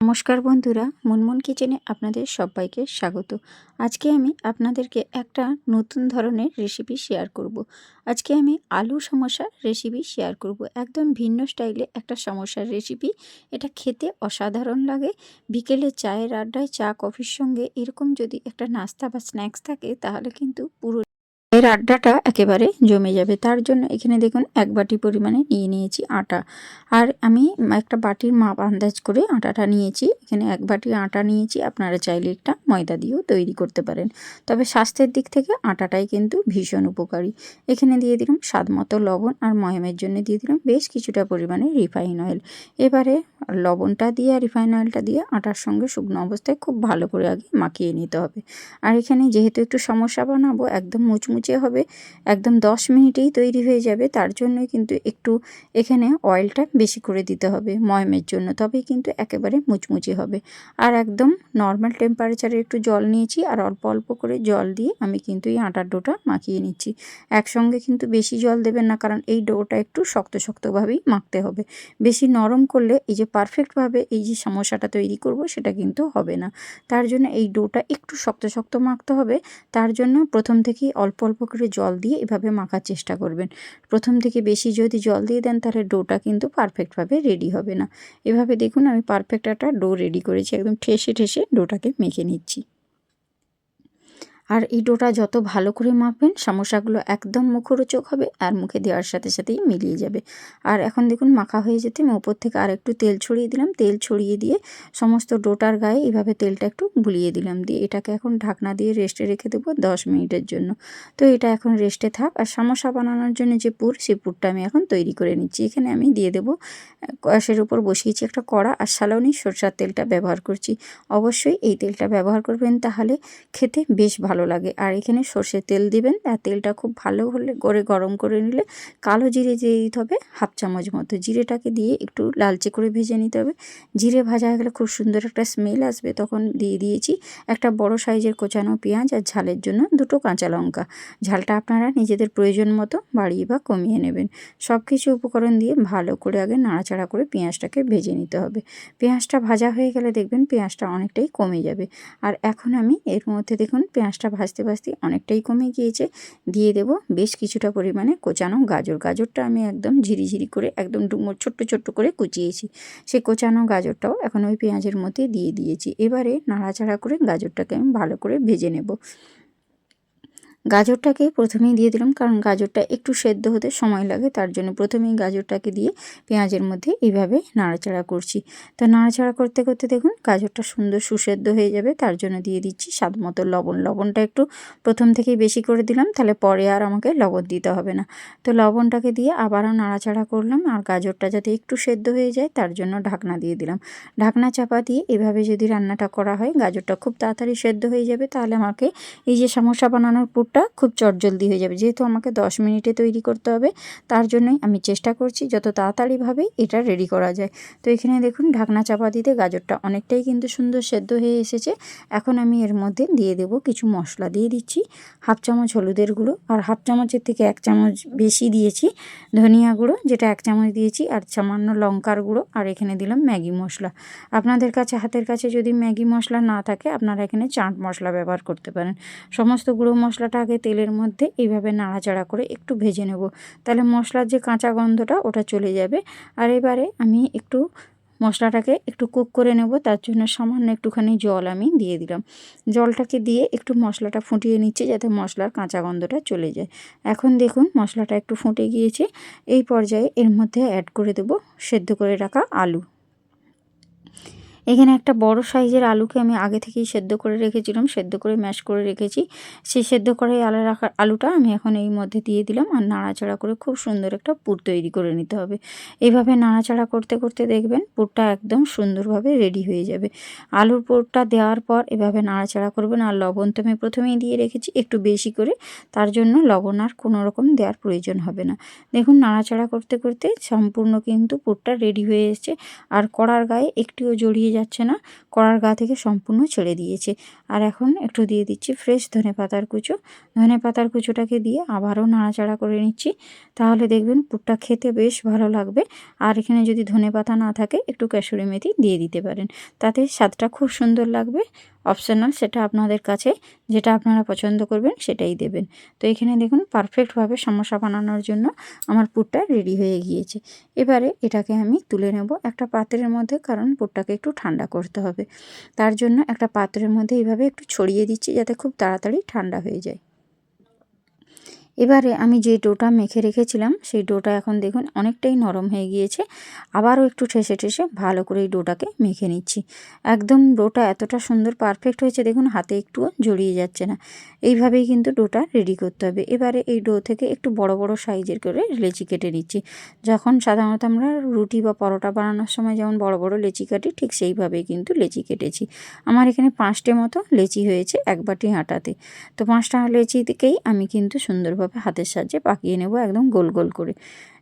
নমস্কার বন্ধুরা, মুনমুন কিচেনে আপনাদের সবাইকে স্বাগত আজকে আমি আপনাদেরকে একটা নতুন ধরনের রেসিপি শেয়ার করব। আজকে আমি আলু সমস্যার রেসিপি শেয়ার করব। একদম ভিন্ন স্টাইলে একটা সমস্যার রেসিপি এটা খেতে অসাধারণ লাগে বিকেলে চায়ের আড্ডায় চা, কফির সঙ্গে এরকম যদি একটা নাস্তা বা স্ন্যাক্স থাকে, তাহলে কিন্তু পুরো এর আড্ডাটা একেবারে জমে যাবে। তার জন্য এখানে দেখুন এক বাটি পরিমাণে নিয়ে নিয়েছি আটা। আর আমি একটা বাটির মাপ আন্দাজ করে আটাটা নিয়েছি। এখানে এক বাটি আটা নিয়েছি। আপনারা চাইলে একটা ময়দা দিয়েও তৈরি করতে পারেন। তবে স্বাস্থ্যের দিক থেকে আটাটাই কিন্তু ভীষণ উপকারী। এখানে দিয়ে দিলাম স্বাদ মতো লবণ আর ময়মের জন্য দিয়ে দিলাম বেশ কিছুটা পরিমাণে রিফাইন অয়েল। এবারে লবণটা দিয়ে আর রিফাইন অয়েলটা দিয়ে আটার সঙ্গে শুকনো অবস্থায় খুব ভালো করে আগে মাখিয়ে নিতে হবে। আর এখানে যেহেতু একটু সমস্যা বানাবো, একদম মুচমুচে হবে একদম দশ মিনিটেই তৈরি হয়ে যাবে, তার জন্যই কিন্তু একটু এখানে অয়েলটা বেশি করে দিতে হবে ময়মের জন্য, তবেই কিন্তু একেবারে মুচমুচে হবে। আর একদম নর্মাল টেম্পারেচারে একটু জল নিয়েছি, আর অল্প অল্প করে জল দিয়ে আমি কিন্তু এই আটার ডোটা মাখিয়ে নিচ্ছি। একসঙ্গে কিন্তু বেশি জল দেবেন না, কারণ এই ডোটা একটু শক্ত শক্তভাবেই মাখতে হবে। বেশি নরম করলে এই যে পারফেক্টভাবে এই যে সমস্যাটা তৈরি করব, সেটা কিন্তু হবে না। তার জন্য এই ডোটা একটু শক্ত শক্ত মাখতে হবে, তার জন্য প্রথম থেকেই অল্প অল্প করে জল দিয়ে এভাবে মাখার চেষ্টা করবেন। প্রথম থেকে বেশি যদি জল দিয়ে দেন, তাহলে ডোটা কিন্তু পারফেক্টভাবে রেডি হবে না। এভাবে দেখুন, আমি পারফেক্ট একটা ডো রেডি করেছি, একদম ঠেসে ঠেসে ডোটাকে মেখে নিচ্ছি। আর এই ডোটা যত ভালো করে মাখবেন সমস্যাগুলো একদম মুখরোচক হবে আর মুখে দেওয়ার সাথে সাথেই মিলিয়ে যাবে। আর এখন দেখুন মাখা হয়ে যেতে আমি ওপর থেকে আর একটু তেল ছড়িয়ে দিলাম। তেল ছড়িয়ে দিয়ে সমস্ত ডোটার গায়ে এভাবে তেলটা একটু বুলিয়ে দিলাম। দিয়ে এটাকে এখন ঢাকনা দিয়ে রেস্টে রেখে দেবো দশ মিনিটের জন্য। তো এটা এখন রেস্টে থাক। আর সমস্যা বানানোর জন্য যে পুর সেই পুরটা আমি এখন তৈরি করে নিচ্ছি। এখানে আমি দিয়ে দেবো কয়াসের উপর বসিয়েছি একটা কড়া আর সালনি সরষার তেলটা ব্যবহার করছি। অবশ্যই এই তেলটা ব্যবহার করবেন তাহলে খেতে বেশ ভালো ভালো লাগে। আর এখানে সর্ষের তেল দিবেন। আর তেলটা খুব ভালো হলে করে গরম করে নিলে কালো জিরে দিয়ে দিতে হবে, হাফ চামচ মতো। জিরেটাকে দিয়ে একটু লালচে করে ভেজে নিতে হবে। জিরে ভাজা হয়ে গেলে খুব সুন্দর একটা স্মেল আসবে। তখন দিয়ে দিয়েছি একটা বড় সাইজের কোচানো পেঁয়াজ আর ঝালের জন্য দুটো কাঁচা লঙ্কা। ঝালটা আপনারা নিজেদের প্রয়োজন মতো বাড়িয়ে বা কমিয়ে নেবেন। সব কিছু উপকরণ দিয়ে ভালো করে আগে নাড়াচাড়া করে পেঁয়াজটাকে ভেজে নিতে হবে। পেঁয়াজটা ভাজা হয়ে গেলে দেখবেন পেঁয়াজটা অনেকটাই কমে যাবে। আর এখন আমি এর মধ্যে দেখুন পেঁয়াজটা ভাজতে ভাজতে অনেকটাই কমে গিয়েছে। দিয়ে দেব বেশ কিছুটা পরিমাণে কোচানো গাজর। গাজরটা আমি একদম ঝিরিঝিরি করে, একদম ডুমোর ছোট্ট ছোট্ট করে কুচিয়েছি। সেই কোচানো গাজরটাও এখন ওই পেঁয়াজের মধ্যে দিয়ে দিয়েছি। এবারে নাড়াচাড়া করে গাজরটাকে আমি ভালো করে ভেজে নেব। গাজরটাকে প্রথমেই দিয়ে দিলাম, কারণ গাজরটা একটু সেদ্ধ হতে সময় লাগে, তার জন্য প্রথমেই গাজরটাকে দিয়ে পেঁয়াজের মধ্যে এইভাবে নাড়াচাড়া করছি। তো নাড়াচাড়া করতে করতে দেখুন গাজরটা সুন্দর সুসেদ্ধ হয়ে যাবে, তার জন্য দিয়ে দিচ্ছি স্বাদ মতো লবণ। লবণটা একটু প্রথম থেকেই বেশি করে দিলাম, তাহলে পরে আর আমাকে লবণ দিতে হবে না। তো লবণটাকে দিয়ে আবারও নাড়াচাড়া করলাম, আর গাজরটা যাতে একটু সেদ্ধ হয়ে যায়, তার জন্য ঢাকনা দিয়ে দিলাম। ঢাকনা চাপা দিয়ে এভাবে যদি রান্নাটা করা হয়, গাজরটা খুব তাড়াতাড়ি সেদ্ধ হয়ে যাবে, তাহলে আমাকে এই যে সমস্যা বানানোর পুর পুরটা খুব চটজলদি হয়ে যাবে। যেহেতু আমাকে দশ মিনিটে তৈরি করতে হবে, তার জন্যই আমি চেষ্টা করছি যত তাড়াতাড়িভাবেই এটা রেডি করা যায়। তো এখানে দেখুন, ঢাকনা চাপা দিতে গাজরটা অনেকটাই কিন্তু সুন্দর সেদ্ধ হয়ে এসেছে। এখন আমি এর মধ্যে দিয়ে দেব কিছু মশলা দিয়ে দিচ্ছি, হাফ চামচ হলুদের গুঁড়ো আর হাফ চামচের থেকে এক চামচ বেশি দিয়েছি ধনিয়া গুঁড়ো, যেটা এক চামচ দিয়েছি, আর সামান্য লঙ্কার গুঁড়ো, আর এখানে দিলাম ম্যাগি মশলা। আপনাদের কাছে, হাতের কাছে যদি ম্যাগি মশলা না থাকে, আপনারা এখানে চাট মশলা ব্যবহার করতে পারেন। সমস্ত গুঁড়ো মশলাটা আগে তেলের মধ্যে এইভাবে নাড়াচাড়া করে একটু ভেজে নেব। তাহলে মশলার যে কাঁচা গন্ধটা ওটা চলে যাবে। আর এবারে আমি একটু মশলাটাকে একটু কুক করে নেব, তার জন্য সামান্য একটুখানি জল আমি দিয়ে দিলাম। জলটাকে দিয়ে একটু মশলাটা ফুটিয়ে নিচ্ছি যাতে মশলার কাঁচা গন্ধটা চলে যায়। এখন দেখুন মশলাটা একটু ফুটে গিয়েছে। এই পর্যায়ে এর মধ্যে অ্যাড করে দেব সেদ্ধ করে রাখা আলু। এখানে একটা বড় সাইজের আলুকে আমি আগে থেকেই সেদ্ধ করে রেখেছিলাম, সেদ্ধ করে ম্যাশ করে রেখেছি। সেই সেদ্ধ করে আলু রাখা আলুটা আমি এখন এই মধ্যে দিয়ে দিলাম আর নাড়াচাড়া করে খুব সুন্দর একটা পুর তৈরি করে নিতে হবে। এইভাবে নাড়াচাড়া করতে করতে দেখবেন পুরটা একদম সুন্দরভাবে রেডি হয়ে যাবে। আলুর পুরটা দেওয়ার পর এভাবে নাড়াচাড়া করবেন আর লবণ তো আমি প্রথমেই দিয়ে রেখেছি একটু বেশি করে, তার জন্য লবণ আর কোনো রকম দেওয়ার প্রয়োজন হবে না। দেখুন নাড়াচাড়া করতে করতে সম্পূর্ণ কিন্তু পুরটা রেডি হয়ে এসছে। আর কড়ার গায়ে একটিও জড়িয়ে ছড়িয়ে যাচ্ছে না, কড়ার গা থেকে সম্পূর্ণ ছেড়ে দিয়েছে। আর এখন একটু দিয়ে দিচ্ছি ফ্রেশ ধনে পাতার কুচো। ধনে পাতার কুচোটাকে দিয়ে আবারও নাড়াচাড়া করে নিচ্ছি। তাহলে দেখবেন পুরটা খেতে বেশ ভালো লাগবে। আর এখানে যদি ধনে পাতা না থাকে, একটু ক্যাশুরি মেথি দিয়ে দিতে পারেন। তাতে স্বাদটা খুব সুন্দর লাগবে। অপশনাল সেটা আপনাদের কাছে যেটা আপনারা পছন্দ করবেন সেটাই দেবেন। তো এখানে দেখুন পারফেক্টভাবে সমস্যা বানানোর জন্য আমার পুরটা রেডি হয়ে গিয়েছে। এবারে এটাকে আমি তুলে নেব একটা পাত্রের মধ্যে, কারণ পুরটাকে একটু ঠান্ডা করতে হবে। তার জন্য একটা পাত্রের মধ্যে এইভাবে একটু ছড়িয়ে দিচ্ছি, যাতে খুব তাড়াতাড়ি ঠান্ডা হয়ে যায়। এবারে আমি যে ডোটা মেখে রেখেছিলাম, সেই ডোটা এখন দেখুন অনেকটাই নরম হয়ে গিয়েছে। আবারও একটু ঠেসে ঠেসে ভালো করে এই ডোটাকে মেখে নিচ্ছি। একদম ডোটা এতটা সুন্দর পারফেক্ট হয়েছে, দেখুন হাতে একটুও জড়িয়ে যাচ্ছে না। এইভাবেই কিন্তু ডোটা রেডি করতে হবে। এবারে এই ডো থেকে একটু বড় বড় সাইজের করে লেচি কেটে নিচ্ছি। যখন সাধারণত আমরা রুটি বা পরোটা বানানোর সময় যেমন বড় বড় লেচি কাটি, ঠিক সেইভাবেই কিন্তু লেচি কেটেছি। আমার এখানে পাঁচটে মতো লেচি হয়েছে এক বাটি আটাতে। তো পাঁচটা লেচি থেকেই আমি কিন্তু সুন্দরভাবে এইভাবে হাতের সাহায্যে পাকিয়ে নেব একদম গোল গোল করে।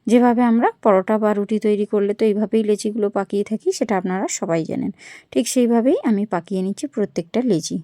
যেভাবে আমরা পরোটা বা রুটি তৈরি করলে তো এইভাবেই লেচিগুলো পাকিয়ে থাকি, সেটা আপনারা সবাই জানেন। ঠিক সেইভাবেই আমি পাকিয়ে নিচ্ছি প্রত্যেকটা লেচি।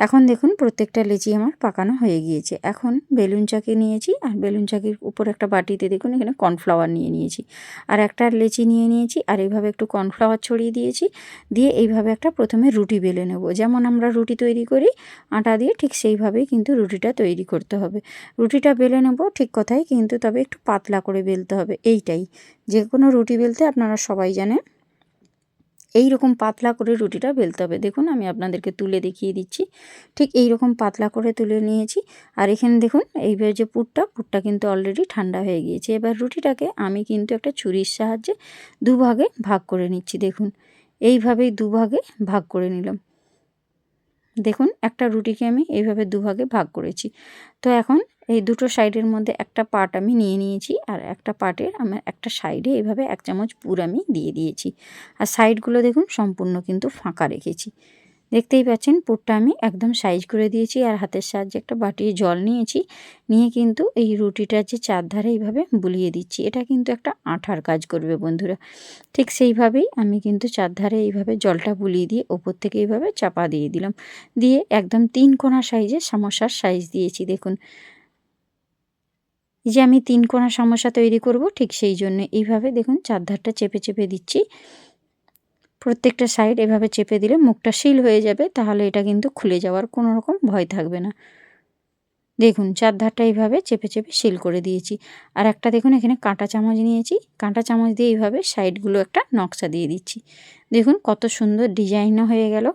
এখন দেখুন প্রত্যেকটা লেচি আমার পাকানো হয়ে গিয়েছে। এখন বেলুন চাকি নিয়েছি আর বেলুন চাকির উপর একটা বাটিতে দেখুন এখানে কর্নফ্লাওয়ার নিয়ে নিয়েছি। আর একটা লেচি নিয়ে নিয়েছি আর এইভাবে একটু কর্নফ্লাওয়ার ছড়িয়ে দিয়েছি। দিয়ে এইভাবে একটা প্রথমে রুটি বেলে নেব। যেমন আমরা রুটি তৈরি করি, আটা দিয়ে ঠিক সেইভাবেই কিন্তু রুটিটা তৈরি করতে হবে। রুটিটা বেলে নেব ঠিক কথাই কিন্তু তবে একটু পাতলা করে বেলতে হবে। এইটাই। যে কোনো রুটি বেলতে আপনারা সবাই জানেন। এই রকম পাতলা করে রুটিটা বেলতে হবে। দেখুন, আমি আপনাদেরকে তুলে দেখিয়ে দিচ্ছি। ঠিক এই রকম পাতলা করে তুলে নিয়েছি। আর এখানে দেখুন এইভাবে যে পুরটা পুরটা কিন্তু অলরেডি ঠান্ডা হয়ে গিয়েছে। এবার রুটিটাকে আমি কিন্তু একটা ছুরির সাহায্যে দুভাগে ভাগ করে নিচ্ছি। দেখুন, এইভাবেই দুভাগে ভাগ করে নিলাম। দেখুন, একটা রুটিকে আমি এইভাবে দুভাগে ভাগ করেছি। তো এখন এই দুটো সাইডের মধ্যে একটা পার্ট আমি নিয়ে নিয়েছি আর একটা পার্টের আমার একটা সাইডে এভাবে এক চামচ পুর আমি দিয়ে দিয়েছি। আর সাইডগুলো দেখুন, সম্পূর্ণ কিন্তু ফাঁকা রেখেছি। দেখতেই পাচ্ছেন পুরটা আমি একদম সাইজ করে দিয়েছি আর হাতের সাহায্যে একটা বাটি জল নিয়েছি। নিয়ে কিন্তু এই রুটিটার যে চারধারে এইভাবে বুলিয়ে দিচ্ছি, এটা কিন্তু একটা আঠার কাজ করবে বন্ধুরা। ঠিক সেইভাবেই আমি কিন্তু চারধারে এইভাবে জলটা বুলিয়ে দিয়ে ওপর থেকে এইভাবে চাপা দিয়ে দিলাম। দিয়ে একদম তিন কোনা সাইজে সমস্যার সাইজ দিয়েছি, দেখুন। যে আমি তিন কোনা সমস্যা তৈরি করব ঠিক সেই জন্য এইভাবে দেখুন চারধারটা চেপে চেপে দিচ্ছি। প্রত্যেকটা সাইড এভাবে চেপে দিলে মুখটা শিল হয়ে যাবে, তাহলে এটা কিন্তু খুলে যাওয়ার কোনো রকম ভয় থাকবে না। দেখুন, চারধারটা এইভাবে চেপে চেপে শিল করে দিয়েছি। আর একটা দেখুন, এখানে কাঁটা চামচ নিয়েছি। কাঁটা চামচ দিয়ে এইভাবে সাইডগুলো একটা নকশা দিয়ে দিচ্ছি। দেখুন, কত সুন্দর ডিজাইনও হয়ে গেল।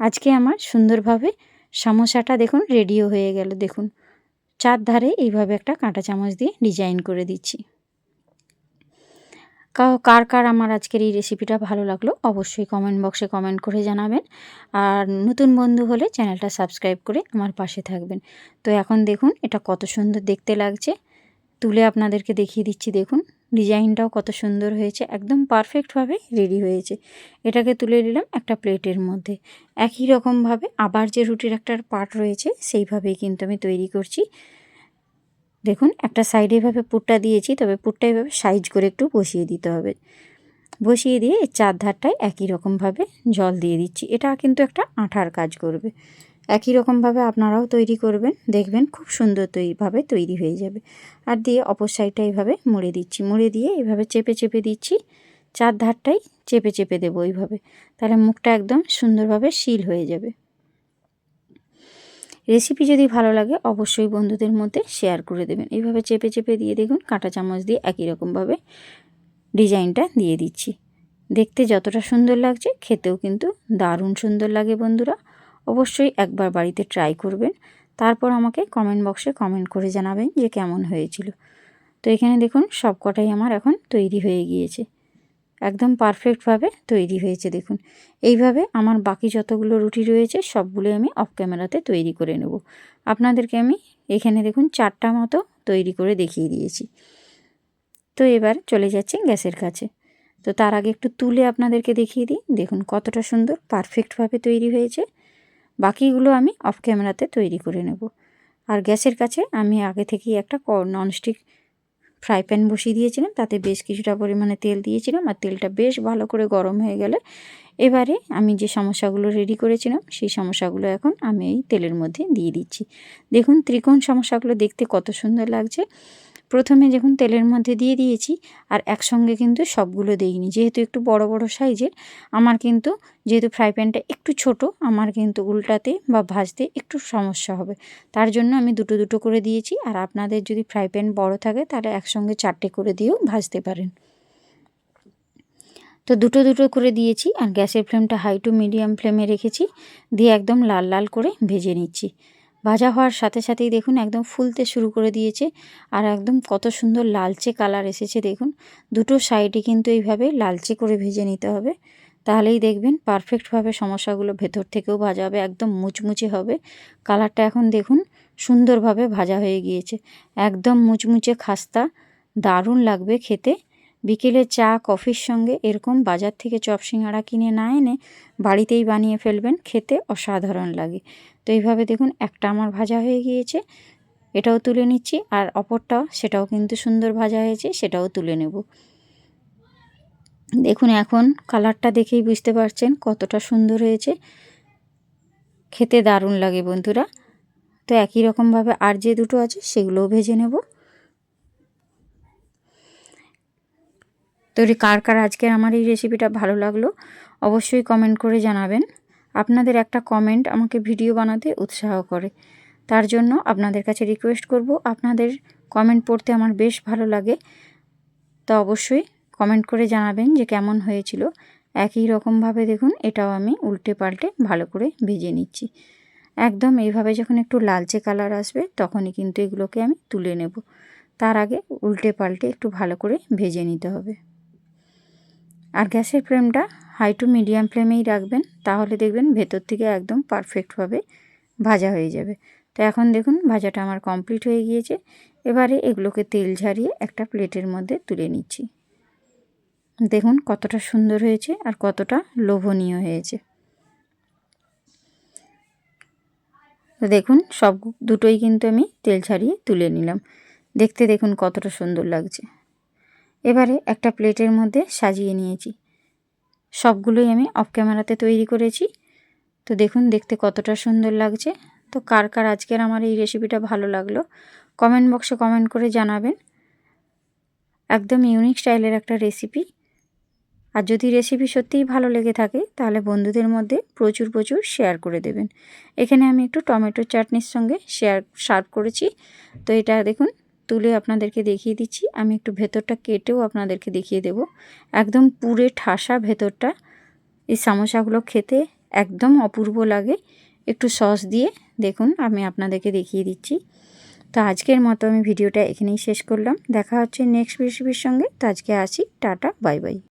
আজকে আমার সুন্দরভাবে সমস্যাটা দেখুন রেডিও হয়ে গেল। দেখুন চার ধারে এইভাবে একটা কাঁটা চামচ দিয়ে ডিজাইন করে দিচ্ছি। কার কার আমার আজকের এই রেসিপিটা ভালো লাগল অবশ্যই কমেন্ট বক্সে কমেন্ট করে জানাবেন। আর নতুন বন্ধু হলে চ্যানেলটা সাবস্ক্রাইব করে আমার পাশে থাকবেন। তো এখন দেখুন এটা কত সুন্দর দেখতে লাগছে। তুলে আপনাদেরকে দেখিয়ে দিচ্ছি, দেখুন। ডিজাইনটাও কত সুন্দর হয়েছে, একদম পারফেক্টভাবে রেডি হয়েছে। এটাকে তুলে নিলাম একটা প্লেটের মধ্যে। একই রকমভাবে আবার যে রুটির একটা পার্ট রয়েছে, সেইভাবেই কিন্তু আমি তৈরি করছি। দেখুন, একটা সাইডে এভাবে পুরটা দিয়েছি, তবে পুরটা এভাবে সাইজ করে একটু বসিয়ে দিতে হবে। বসিয়ে দিয়ে চার ধারটায় একই রকমভাবে জল দিয়ে দিচ্ছি। এটা কিন্তু একটা আঠার কাজ করবে। একই রকমভাবে আপনারাও তৈরি করবেন, দেখবেন খুব সুন্দর তৈরিভাবে তৈরি হয়ে যাবে। আর দিয়ে অপর সাইডটা এইভাবে মুড়ে দিচ্ছি। মুড়ে দিয়ে এইভাবে চেপে চেপে দিচ্ছি চার ধারটাই চেপে চেপে দেবো এইভাবে তাহলে মুখটা একদম সুন্দরভাবে শিল হয়ে যাবে। রেসিপি যদি ভালো লাগে, অবশ্যই বন্ধুদের মধ্যে শেয়ার করে দেবেন। এইভাবে চেপে চেপে দিয়ে দেখুন, কাঁটা চামচ দিয়ে একই রকমভাবে ডিজাইনটা দিয়ে দিচ্ছি। দেখতে যতটা সুন্দর লাগছে, খেতেও কিন্তু দারুণ সুন্দর লাগে বন্ধুরা। অবশ্যই একবার বাড়িতে ট্রাই করবেন। তারপর আমাকে কমেন্ট বক্সে কমেন্ট করে জানাবেন যে কেমন হয়েছিল। তো এখানে দেখুন সব কটাই আমার এখন তৈরি হয়ে গিয়েছে। একদম পারফেক্টভাবে তৈরি হয়েছে, দেখুন। এইভাবে আমার বাকি যতগুলো রুটি রয়েছে সবগুলো আমি অফ ক্যামেরাতে তৈরি করে নেব। আপনাদেরকে আমি এখানে দেখুন চারটা মতো তৈরি করে দেখিয়ে দিয়েছি। তো এবার চলে যাচ্ছি গ্যাসের কাছে। তো তার আগে একটু তুলে আপনাদেরকে দেখিয়ে দিই। দেখুন কতটা সুন্দর পারফেক্টভাবে তৈরি হয়েছে। বাকিগুলো আমি অফ ক্যামেরাতে তৈরি করে নেব। আর গ্যাসের কাছে আমি আগে থেকেই একটা ননস্টিক ফ্রাই প্যান বসিয়ে দিয়েছিলাম, তাতে বেশ কিছুটা পরিমাণে তেল দিয়েছিলাম আর তেলটা বেশ ভালো করে গরম হয়ে গেলে এবারে আমি যে সমস্যাগুলো রেডি করেছিলাম, সেই সমস্যাগুলো এখন আমি এই তেলের মধ্যে দিয়ে দিচ্ছি। দেখুন, ত্রিকোণ সমস্যাগুলো দেখতে কত সুন্দর লাগছে। প্রথমে যখন তেলের মধ্যে দিয়ে দিয়েছি, আর একসঙ্গে কিন্তু সবগুলো দিইনি। যেহেতু একটু বড় বড় সাইজের, আমার কিন্তু যেহেতু ফ্রাই প্যানটা একটু ছোট, আমার কিন্তু উল্টাতে বা ভাজতে একটু সমস্যা হবে। তার জন্য আমি দুটো দুটো করে দিয়েছি, আর আপনাদের যদি ফ্রাই প্যান বড় থাকে, তাহলে একসঙ্গে চারটে করে দিয়েও ভাজতে পারেন। তো দুটো দুটো করে দিয়েছি, আর গ্যাসের ফ্লেমটা হাই টু মিডিয়াম ফ্লেমে রেখেছি, দিয়ে একদম লাল লাল করে ভেজে নিচ্ছি। ভাজা হওয়ার সাথে সাথেই দেখুন একদম ফুলতে শুরু করে দিয়েছে। আর একদম কত সুন্দর লালচে কালার এসেছে দেখুন। দুটো সাইডে কিন্তু এইভাবে লালচে করে ভেজে নিতে হবে। তাহলেই দেখবেন পারফেক্টভাবে সমস্যাগুলো ভেতর থেকেও ভাজা হবে, একদম মুচমুচে হবে। কালারটা এখন দেখুন সুন্দরভাবে ভাজা হয়ে গিয়েছে। একদম মুচমুচে খাস্তা, দারুণ লাগবে খেতে। বিকেলে চা, কফির সঙ্গে এরকম বাজার থেকে চপ সিঙ্গাড়া কিনে না এনে বাড়িতেই বানিয়ে ফেলবেন, খেতে অসাধারণ লাগে। তো এইভাবে দেখুন, একটা আমার ভাজা হয়ে গিয়েছে, এটাও তুলে নিচ্ছি, আর অপরটাও, সেটাও কিন্তু সুন্দর ভাজা হয়েছে, সেটাও তুলে নেব। দেখুন এখন কালারটা দেখেই বুঝতে পারছেন কতটা সুন্দর হয়েছে। খেতে দারুণ লাগে বন্ধুরা। তো একই রকমভাবে আর যে দুটো আছে, সেগুলোও ভেজে নেব। তো কার কার আজকের আমার এই রেসিপিটা ভালো লাগল, অবশ্যই কমেন্ট করে জানাবেন। আপনাদের একটা কমেন্ট আমাকে ভিডিও বানাতে উৎসাহ করে। তার জন্য আপনাদের কাছে রিকোয়েস্ট করব, আপনাদের কমেন্ট পড়তে আমার বেশ ভালো লাগে। তো অবশ্যই কমেন্ট করে জানাবেন যে কেমন হয়েছিল। একই রকমভাবে দেখুন, এটাও আমি উল্টে পাল্টে ভালো করে ভেজে নিচ্ছি। একদম এইভাবে যখন একটু লালচে কালার আসবে, তখনই কিন্তু এগুলোকে আমি তুলে নেব। তার আগে উল্টে পাল্টে একটু ভালো করে ভেজে নিতে হবে। আর গ্যাসের ফ্লেমটা হাই টু মিডিয়াম ফ্লেমেই রাখবেন, তাহলে দেখবেন ভেতর থেকে একদম পারফেক্টভাবে ভাজা হয়ে যাবে। তো এখন দেখুন ভাজাটা আমার কমপ্লিট হয়ে গিয়েছে। এবারে এগুলোকে তেল ঝারিয়ে একটা প্লেটের মধ্যে তুলে নিচ্ছি। দেখুন কতটা সুন্দর হয়েছে আর কতটা লোভনীয় হয়েছে। দেখুন সব দুটোই কিন্তু আমি তেল ছাড়িয়ে তুলে নিলাম। দেখতে দেখুন কতটা সুন্দর লাগছে। এবারে একটা প্লেটের মধ্যে সাজিয়ে নিয়েছি। সবগুলোই আমি অফ ক্যামেরাতে তৈরি করেছি। তো দেখুন, দেখতে কতটা সুন্দর লাগছে। তো কার কার আজকের আমার এই রেসিপিটা ভালো লাগল কমেন্ট বক্সে কমেন্ট করে জানাবেন। একদম ইউনিক স্টাইলের একটা রেসিপি আর যদি রেসিপি সত্যিই ভালো লেগে থাকে, তাহলে বন্ধুদের মধ্যে প্রচুর প্রচুর শেয়ার করে দেবেন। এখানে আমি একটু টমেটো চাটনির সঙ্গে শেয়ার সার্ভ করেছি। তো এটা দেখুন তুলে আপনাদেরকে দেখিয়ে দিচ্ছি। আমি একটু ভেতরটা কেটেও আপনাদেরকে দেখিয়ে দেব। একদম পুরে ঠাসা ভেতরটা। এই সামোসাগুলো খেতে একদম অপূর্ব লাগে। একটু সস দিয়ে দেখুন, আমি আপনাদেরকে দেখিয়ে দিচ্ছি। তো আজকের মতো আমি ভিডিওটা এখানেই শেষ করলাম। দেখা হচ্ছে নেক্সট রেসিপির সঙ্গে। তো আজকে আসি। Tata, bye bye.